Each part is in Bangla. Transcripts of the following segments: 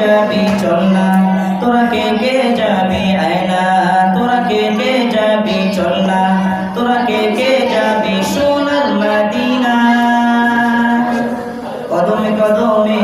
যাবি, চল না। তোরা কে কে যাবি আয়না তোরা কে কে যাবি, চল না। তোরা কে কে যাবি সোনার মাদিনা কদমে কদমে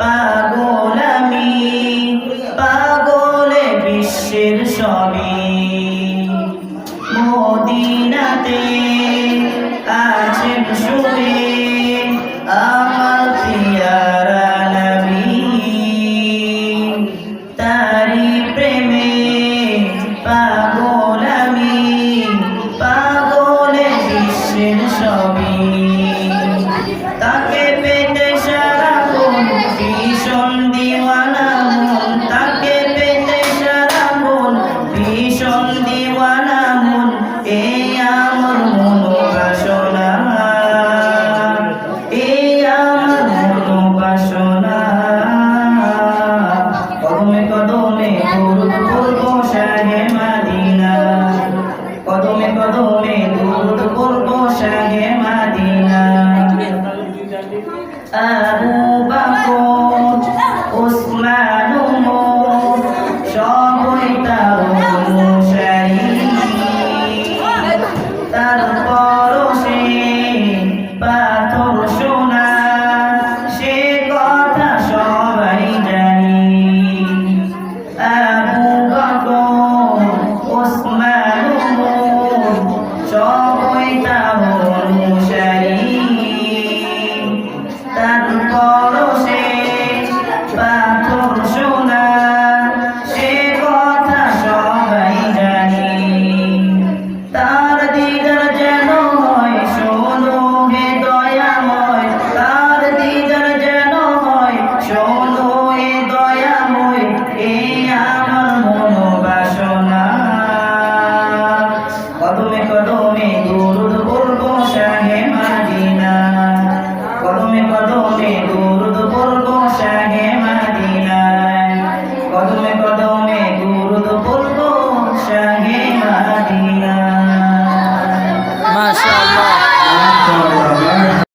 পাগল আমি পাগলে বিশ্বের সবই। মদিনাতে আছেন শুনে আমার পিয়ারা নবী তারি প্রেমে পাগল দিওয়ানা মন এই আমার মনোবাসনা এই আমার মনোবাসনা কদমে কদমে করব সাহে মালিক আবু বকর ওসমান সবাই তা